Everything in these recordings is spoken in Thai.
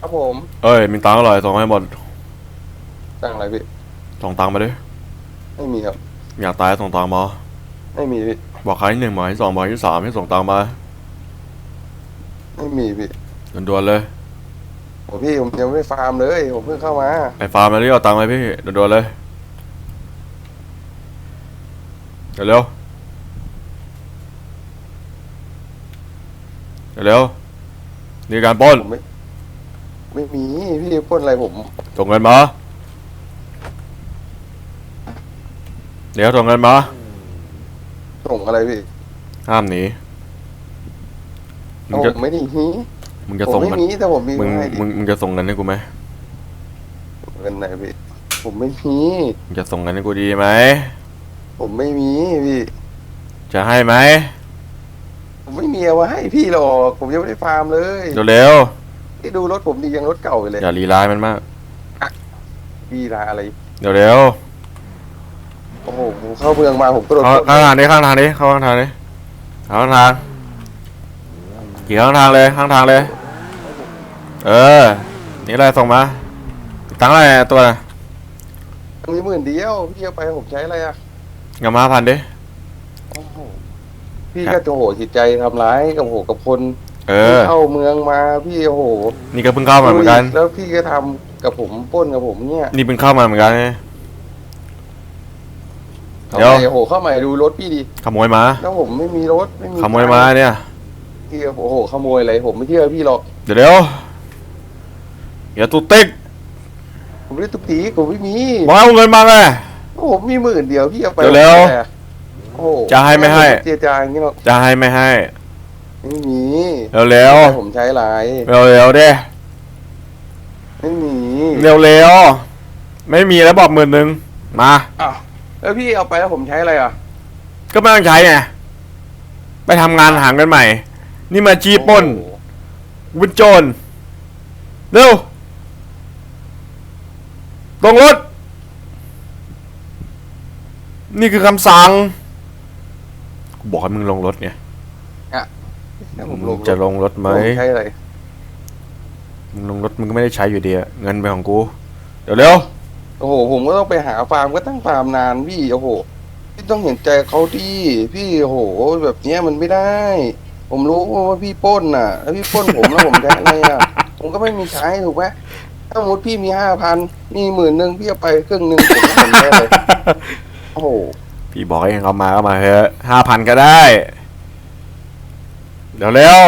ครับผมเอ้ยมีตังค์เท่าไหร่ส่งให้หมดตั้งอะไรพี่ ส่งตังค์มาดิไม่มีครับ อยากตายส่งตังค์มา ไม่มีพี่ บอกใครที่หนึ่งบอกให้สองบอกให้สามให้ส่งตังค์มาไม่มีพี่ด่วนๆเลยโอ้พี่ผมยังไม่ได้ฟาร์มเลย ผมเพิ่งเข้ามาไปฟาร์มมาดิเอาตังค์เลยพี่ด่วนๆเลยเร็วๆเร็วๆนี่การปล้นผมไม่ ไม่มีพี่พ่นอะไรผม ส่งเงินมา เดี๋ยวส่งเงินมา ส่งอะไรพี่ห้ามหนีมึงเอาจะผมไม่ได้ฮีมึงจะผมส่งไม่เงินมีแต่ผมมีมึงให้ดิมึงมึงจะส่งเงินให้กูไหมเงินไหนพี่ผมไม่มีมึงจะส่งเงินให้กูดีไหม ผมไม่มีพี่จะให้ไหมผมไม่มีเอามาให้พี่หรอกผมยังไม่ได้ฟาร์มเลยเร็ว ที่ดูรถผมดียังรถเก่าอยู่เลยๆอย่าลีลายมันมากพี่ลาอะไรเร็วโอ้โหผมเข้าเมืองมาผมก็โดๆนเข้าปล้นข้างทางนี้ข้างทางนี้เข้าข้างทางนี้เข้าข้างทางขี่ข้างทางเลยข้างทางเลย เออ นี่อะไรส่งมาตังค์อะไรตัวน่ะมีหมื่นเดียวพี่เอาไปผมใช้อะไรอะเงินมาพันดิ โอ้โหพี่ก็โอ้โหจิตใจทำร้ายกับโอ้โหกับคน เออ เข้าเมืองมาพี่โอ้โหนี่ก็เพิ่งเข้ามาเหมือนกัน แล้วพี่ก็ทำกับผมปล้นกับผมเนี่ยนี่เพิ่งเข้ามาเหมือนกันไงเอาเดี๋ยวไปโอ้โหเข้ามาดูรถพี่ดิขโมยมาแล้วผมไม่มีรถไม่มีขโมยมาเนี่ย พี่โอ้โหขโมยอะไรผมไม่เชื่อพี่หรอกเดี๋ยวเดี๋ยวอย่าตุกติ๊กผมไม่ได้ตุกตีผมไม่มีบอกให้เอาเงินมาไงโอ้โหมีหมื่นเดียวพี่เอาไปเร็วๆผมแค่โอ้โหจะให้ไม่ให้ เจียจางอย่างนี้หรอกจะให้ไม่ให้ ไม่มีเร็วเร็วผมใช้หลายเร็วเร็วๆดิไม่มีเร็วเร็วๆไม่มีแล้วบอกหมื่นหนึ่งมา อ้าวแล้วพี่เอาไปแล้วผมใช้อะไรอะ ก็ไม่ต้องใช้ไงไปทำงานหาเงินใหม่ นี่มาจี้ปล้นโอ้โหวุนโจรเร็วลงรถ นี่คือคำสั่งกูบอกให้มึงลงรถไงแล้วผมมึลงงจะลงรถไหมผมใช้อะไรมึงลงรถมึงก็ไม่ได้ใช้อยู่ดีอะเงินเป็นของกู เดี๋ยวเร็วโอ้โห ผมก็ต้องไปหาฟาร์มก็ตั้งฟาร์มนานพี่โอ้โหพี่ต้องเห็นใจเขาดีพี่โอ้โห แบบเนี้ยมันไม่ได้ ผมรู้ว่าพี่ปล้นน่ะแล้วพี่ปล้นผมแล้วผมใช้อะไรอะ ผมก็ไม่มีใช้ถูกไหมถ้าสมมติพี่มีห้าพันมีหมื่นหนึ่งพี่เอาไปครึ่งหนึ่งผมก็ทำได้เลยโอ้โหพี่บอกให้เขามาก็มาเถอะห้าพันก็ได้ เดี๋ยวเร็ว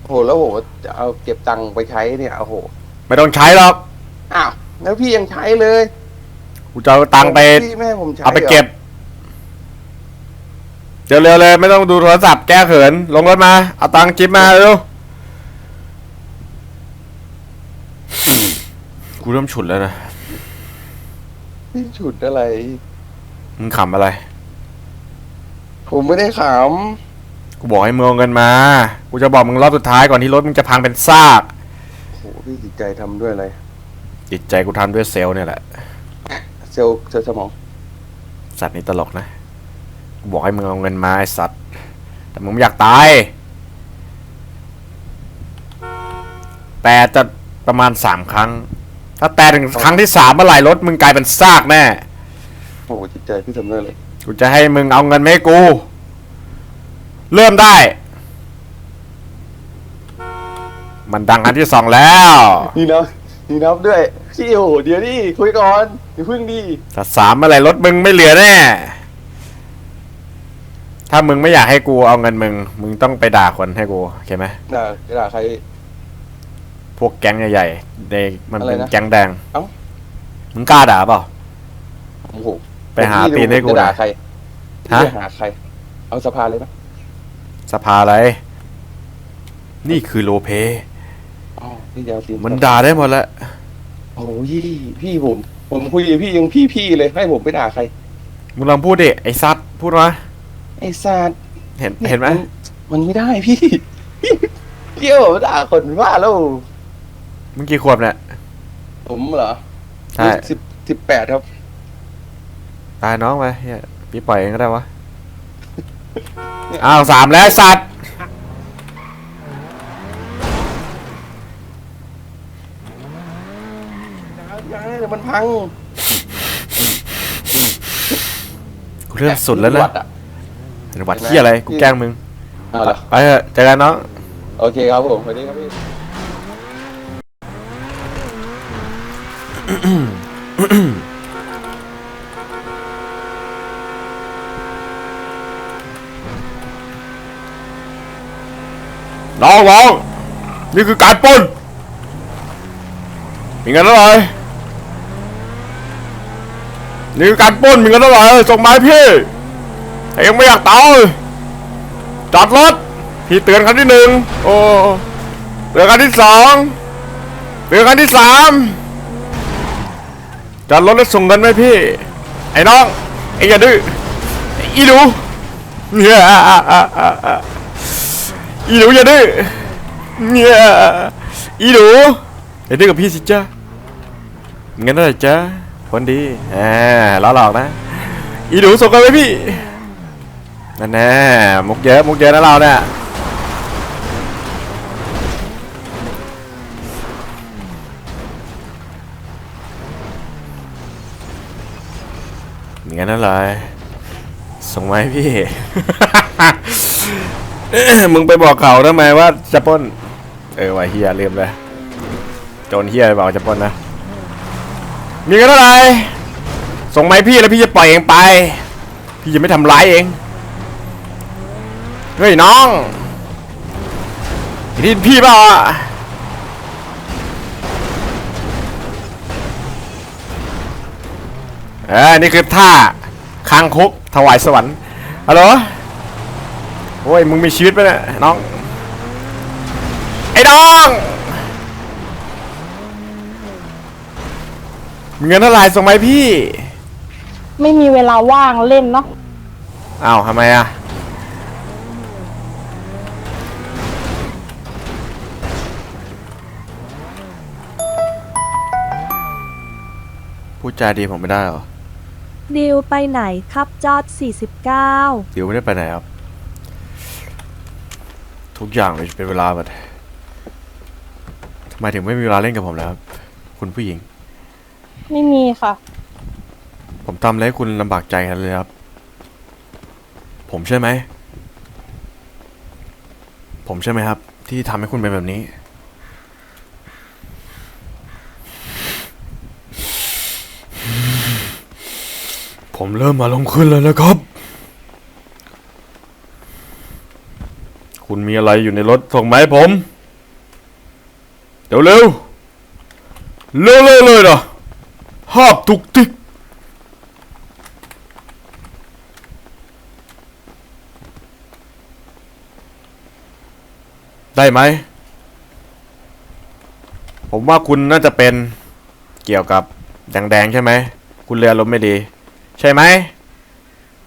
โอ้โหแล้วผมจะเอาเก็บตังค์ไปใช้เนี่ยโอ้โหไม่ต้องใช้หรอกอ้าวแล้วพี่ยังใช้เลยกูจะเอาตังค์ไปพี่ไม่ให้ผมใช้เอาไปหรเก็บเดี๋ยวเร็วเลย ไม่ต้องดูโทรศัพท์แก้เขิน ลงรถมา เอาตังค์จิ๊บมาเร็วกูเริ่มฉุดแล้วนะพี่ฉุดอะไรมึงขำอะไร ผมไม่ได้ข กูบอกให้มึงเอาเงินมา กูจะบอกมึงรอบสุดท้ายก่อนที่รถมึงจะพังเป็นซากำโอ้โหพี่จิตใจทำด้วยอะไร จิตใจกูทำด้วยเซลล์เนี่ยแหละ เซลล์เซลล์สมอง สัตว์นี่ตลกนะ กูบอกให้มึงเอาเงินมาไอ้สัตว์ แต่มึงไม่อยากตาย แต่จะประมาณสามครั้ง ถ้าแต่ถึงครั้งที่สามเมื่อไหร่รถมึงกลายเป็นซากแน่โอ้โหจิตใจพี่ทำด้วยอะไร กูจะให้มึงเอาเงินมาให้กู เริ่มได้ มันดังอันที่สองแล้ว นี่นับนี่นับด้วยพี่โอ้โหเดี๋ยวดิคุยก่อนอย่าพึ่งดิถ้าสามเมื่อไหร่รถมึงไม่เหลือแน่ ถ้ามึงไม่อยากให้กูเอาเงินมึง มึงต้องไปด่าคนให้กูโอเคไหมด่าด่าใคร พวกแก๊งใหญ่ๆในมันเป็นอะไรนะแก๊งแดงเอ้า มึงกล้าด่าเปล่า โอ้โหไปหาตีนให้กูจะหน่ด่าอยใครฮะ จะหาใคร เอาสภาเลยไหม สภาอะไร นี่คือโลเพอ๋อพี่จะเอาตีนมันด่าได้หมดแล้วโอ้ยพี่ผม ผมคุยกับพี่ยังพี่พี่เลยให้ผมไปด่าใคร มึงลองพูดดิไอ้ซัดพูดมาไอ้สัตว์เห็นเห็นไหมมันไม่ได้พี่เกี่ยวผมด่าคนว่าแล้ว มึงกี่ขวบเนี่ยผมเหรอใช่สิบสิบแปดครับตายน้องไปเฮียพี่ปล่อยเองก็ได้วะ อ้าวสามแล้วไอ้สัตว์ยังเดี๋ยวมันพังกูเริ่มสุดแล้วหนะวัดอะเป็นหวัดที่อะไรกูแกล้งมึงเอาละไปเถอะเจอกันน้องโอเคครับผมสวัสดีครับพี่ น้องน้องนี่คือการปล้นมีเงินเท่าไหร่นี่คือการปล้นมีเงินเท่าไหร่ส่งมาให้พี่ถ้ายังไม่อยากตายจอดรถพี่เตือนครั้งที่หนึ่งโอ้เตือนครั้งที่สองเตือนครั้งที่สามจอดรถแล้วส่งเงินไหมพี่ ไอ้น้องไอ้อย่าดื้ออีหนูเนี่ย อีหนูอย่าดื้อเนี่ยอีหนูอย่าดื้อกับพี่สิจ้าเงินไหร่จ้าคนดีแหมล้อหลอกนะ อีหนูส่งกันไปพี่นั่นแน่มุกเยอะมุกเยอะนะเราเนี่ยเงินเท่าไรส่งมาให้พี่ มึงไปบอกเขาทำไมว่าจะปล้น เออว่าเฮียลืมเลยโจรเฮียไปบอกจะปล้นนะ มีกันเท่าไหร่ส่งไม้พี่แล้วพี่จะปล่อยเองไป พี่จะไม่ทำร้ายเอง เฮ้ยน้องนี่พี่เปล่าอะเออนี่คือท่าคางคกถวายสวรรค์ฮัลโหล โอ้ยมึงมีชีวิตไหมเนี่ยน้อง ไอ้น้องมีเงินเท่าไหร่ส่งมาให้พี่ไม่มีเวลาว่างเล่นเนาะอ้าวทำไมอะพูดจาดีผมไม่ได้เหรอ ดิวไปไหนครับจอด49 เดี๋ยวไม่ได้ไปไหนครับ ทุกอย่างเลยเป็นเวลาหมดทำไมถึงไม่มีเวลาเล่นกับผมแล้วครับคุณผู้หญิง ไม่มีค่ะ ผมทำอะไรให้คุณลำบากใจกันเลยครับ ผมใช่ไหม ผมใช่ไหมครับ ที่ทำให้คุณเป็นแบบนี้ ผมเริ่มมาลงขึ้นแล้วนะครับ คุณมีอะไรอยู่ในรถส่งมาให้ผม เดี๋ยวเร็วเร็วเร็วเลยนะหาบตุกติกได้ไหม ผมว่าคุณน่าจะเป็นเกี่ยวกับแดงๆใช่ไหม คุณเรือลมไม่ดี ใช่ไหม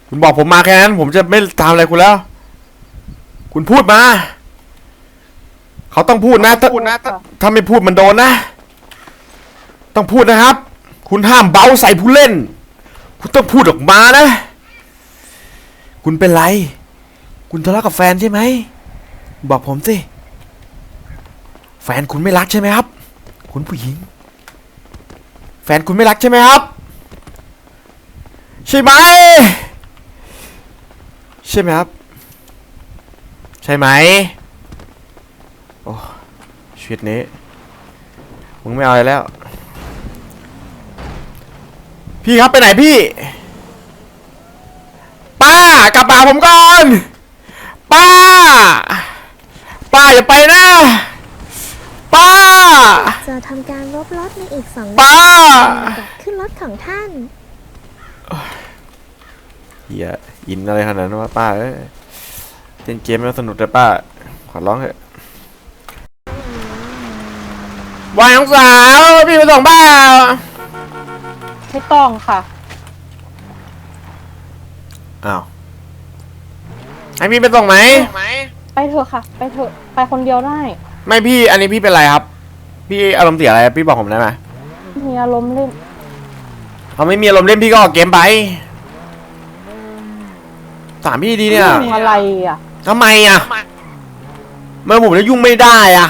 คุณบอกผมมาแค่นั้น ผมจะไม่ตามอะไรคุณแล้ว คุณพูดมา เขาต้องพูดนะถ้าถ้าไม่พูดมันโดนนะ ต้องพูดนะครับ คุณห้ามเบาใส่ผู้เล่น คุณต้องพูดออกมานะ คุณเป็นไร คุณทะเลาะกับแฟนใช่ไหม บอกผมสิ แฟนคุณไม่รักใช่ไหมครับ คุณผู้หญิง แฟนคุณไม่รักใช่ไหมครับ ใช่ไหม ใช่ไหมครับ ใช่ไหมโอ้ชีวิตนี้มึงไม่เอาอะไรแล้ว พี่ครับไปไหนพี่ ป้ากลับมาผมก่อน ป้า ป้าอย่าไปนะ ป้า จะทำการลบรถในอีกสองป้ากลับขึ้นรถของท่านเฮียอินอะไรขนาดนั้นวะป้าเอ้ย เล่นเกมแล้วสนุกแต่ป้า ขอร้องเถอะวายน้องสาว พี่ไปส่งเปล่าไม่ต้องค่ะ อ้าวให้พี่ไปส่งไหม ไปเถอะค่ะ ไปเถอะไปคนเดียวได้ ไม่พี่ อันนี้พี่เป็นไรครับ พี่อารมณ์เสียอะไร พี่บอกผมได้ไหมมีอารมณ์เล่นเขาไม่มีอารมณ์เล่นพี่ก็ออกเกมไปถามพี่ดีเนี่ยยุ่งอะไรอะ ทำไมอะทำไมผมจะยุ่งไม่ได้อะ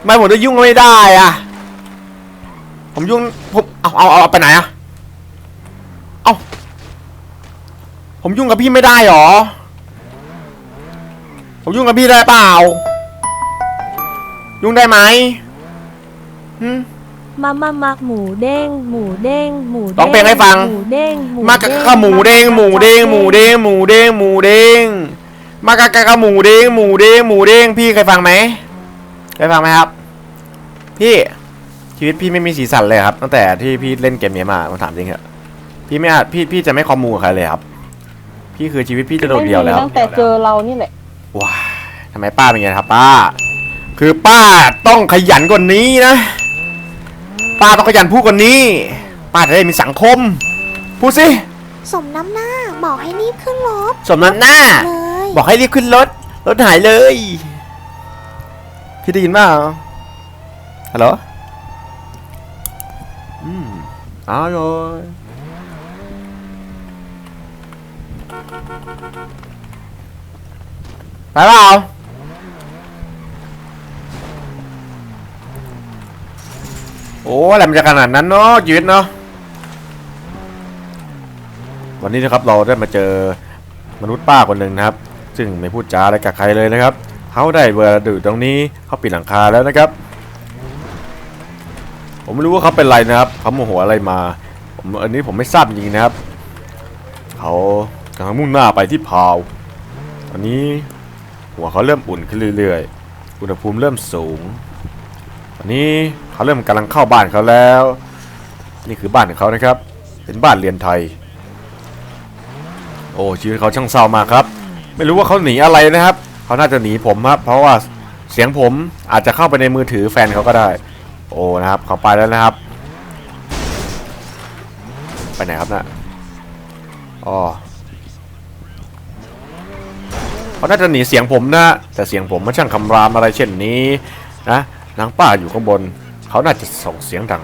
ทำไมผมจะยุ่งไม่ได้อะ ผมยุ่งผมเอาเอาเอาไปไหนอะเอาผมยุ่งกับพี่ไม่ได้หรอ ผมยุ่งกับพี่ได้เปล่า ยุ่งได้ไหมหืม มามามาหมูเด้ง หมูเด้ง หมูด้ร้องเพลงให้ฟัง หมูเด้งหมูมากะกะหมูเด้งหมูเด้งหมูเด้งหมูเด้งหมูเด้งมากะกะกะหมูเด้งหมูเด้งหมูเด้งพี่เคยฟังไหมเคยฟังไหมครับ พี่ชีวิตพี่ไม่มีสีสันเลยครับ ตั้งแต่ที่พี่เล่นเกมนี้มาผมถามจริงเหอะพี่ไม่อาจพี่พี่จะไม่คอมมูกับใครเลยครับ พี่คือชีวิตพี่จะโดดเดี่ยวแล้วไม่มีตั้งแต่เจอเรานี่แหละว้ายทำไมป้าเป็นไงครับ ป้า คือป้าต้องขยันกว่านี้นะ ป้าต้องขยันพูดกว่านี้ ป้าจะได้มีสังคม พูดสิ สมน้ำหน้าบอกให้รีบขึ้นรถสมน้ำหน้า เลย บอกให้รีบขึ้นรถ รถหายเลย พี่ได้ยินเปล่าฮัลโหลอืมอ้าวโยยไปเปล่า โอ้อะไรมันจะขนาดนั้นเนาะชีวิตเนาะวันนี้นะครับเราได้มาเจอมนุษย์ป้าคนหนึ่งนะครับ ซึ่งไม่พูดจาอะไรกับใครเลยนะครับเขาได้เวลาดูตรงนี้เขาปิดหลังคาแล้วนะครับ ผมไม่รู้ว่าเขาเป็นอะไรนะครับเขาโมโหอะไรมาผมอันนี้ผมไม่ทราบจริงนะครับเขากำลังมุ่งหน้าไปที่พาวตอนนี้หัวเขาเริ่มอุ่นขึ้นเรื่อยๆ อุณหภูมิเริ่มสูง ตอนนี้เขาเริ่มกำลังเข้าบ้านเขาแล้ว นี่คือบ้านของเขานะครับ เป็นบ้านเรียนไทย โอ้ชีวิตเขาช่างเศร้ามากครับ ไม่รู้ว่าเขาหนีอะไรนะครับเขาน่าจะหนีผมครับเพราะว่าเสียงผมอาจจะเข้าไปในมือถือแฟนเขาก็ได้ โอ้นะครับเขาไปแล้วนะครับ ไปไหนครับนะ่ะอ๋อเขาน่าจะหนีเสียงผมนะ แต่เสียงผมมันช่างคำรามอะไรเช่นนี้นะ นางป้าอยู่ข้างบน เขาน่าจะส่งเสียงดัง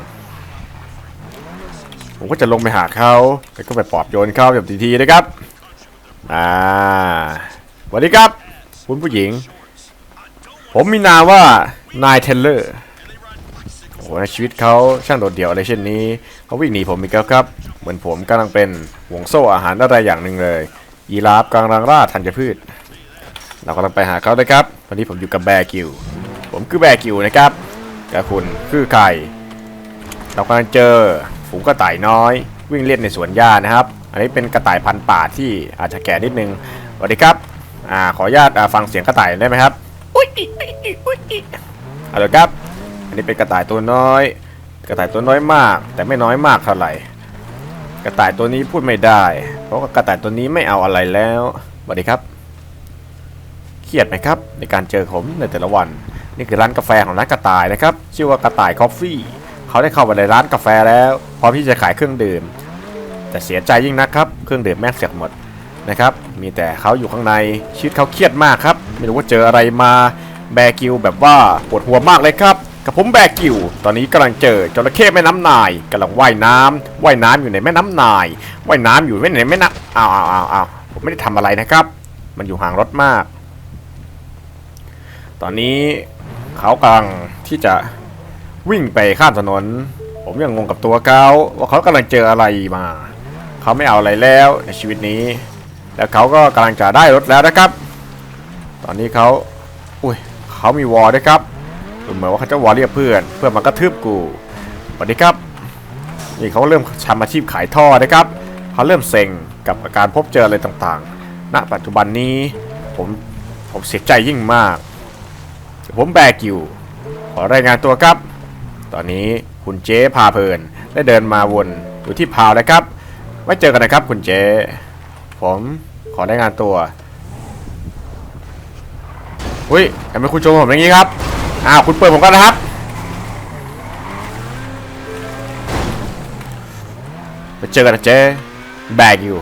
ผมก็จะลงไปหาเขาแล้วก็ไปปลอบโยนเขาแบบทีๆนะครับ อ่าสวัสดีครับ คุณผู้หญิง ผมมีนามว่านายเทนเลอร์โอ้โหในชีวิตเขาช่างโดดเดี่ยวอะไรเช่นนี้ เขาวิ่งหนีผมอีกแล้วครับ เหมือนผมกำลังเป็นห่วงโซ่อาหารอะไรอย่างหนึ่งเลย ยีราฟกำลังล่าธัญพืช เรากำลังไปหาเขานะครับตอนนี้ผมอยู่กับแบร์กิว ผมคือแบร์กิวนะครับกับคุณคือใครเรากำลังเจอฝูงกระต่ายน้อย วิ่งเล่นในสวนหญ้านะครับ อันนี้เป็นกระต่ายพันป่าที่อาจจะแก่นิดนึงสวัสดีครับอ่าขออนุญาตฟังเสียงกระต่ายได้ไหมครับอุ้ยอุ้ยอิอุ้ยอิฮัลโหลครับ อันนี้เป็นกระต่ายตัวน้อย กระต่ายตัวน้อยมาก แต่ไม่น้อยมากเท่าไหร่กระต่ายตัวนี้พูดไม่ได้ เพราะกระต่ายตัวนี้ไม่เอาอะไรแล้วสวัสดีครับ เครียดไหมครับในการเจอผมในแต่ละวัน นี่คือร้านกาแฟของร้านกระต่ายนะครับ ชื่อว่ากระต่ายคอฟฟี่เขาได้เข้าไปในร้านกาแฟแล้วพร้อมที่จะขายเครื่องดื่ม แต่เสียใจยิ่งนะครับ เครื่องดื่มแม่งเสียหมดนะครับ มีแต่เขาอยู่ข้างในชีวิตเขาเครียดมากครับ ไม่รู้ว่าเจออะไรมาแบกิวแบบว่าปวดหัวมากเลยครับกับผมแบกิว ตอนนี้กำลังเจอจระเข้แม่น้ำนายกำลังว่ายน้ำว่ายน้ำอยู่ในแม่น้ำนายว่ายน้ำอยู่ในแม่น้ำอ้าวอ้าวอ้าวอ้าวผมไม่ได้ทำอะไรนะครับ มันอยู่ห่างรถมาก ตอนนี้ เขากำลังที่จะวิ่งไปข้ามถนน ผมยังงงกับตัวเขาว่าเขากำลังเจออะไรมา เขาไม่เอาอะไรแล้วในชีวิตนี้ แล้วเขาก็กำลังจะได้รถแล้วนะครับ ตอนนี้เขาอุ้ยเขามีวอลด้วยครับดูเหมือนว่าเขาจะวอลเรียกเพื่อน เพื่อนมันก็ทืบกูสวัสดีครับ นี่เขาเริ่มทำอาชีพขายท่อนะครับเขาเริ่มเซ็งกับการพบเจออะไรต่างๆ ณ ปัจจุบันนี้ผมผมเสียใจยิ่งมาก ผมแบกิว ขอรายงานตัวครับ ตอนนี้คุณเจ๊พาเพลินได้เดินมาวนอยู่ที่พาวนะครับ ไว้เจอกันนะครับคุณเจ๊ผมขอรายงานตัวอุ้ยทำไมคุณโจมผมอย่างนี้ครับ อ้าว คุณเปิดผมก่อนนะครับ ไปเจอกันนะเจ๊แบกอยู่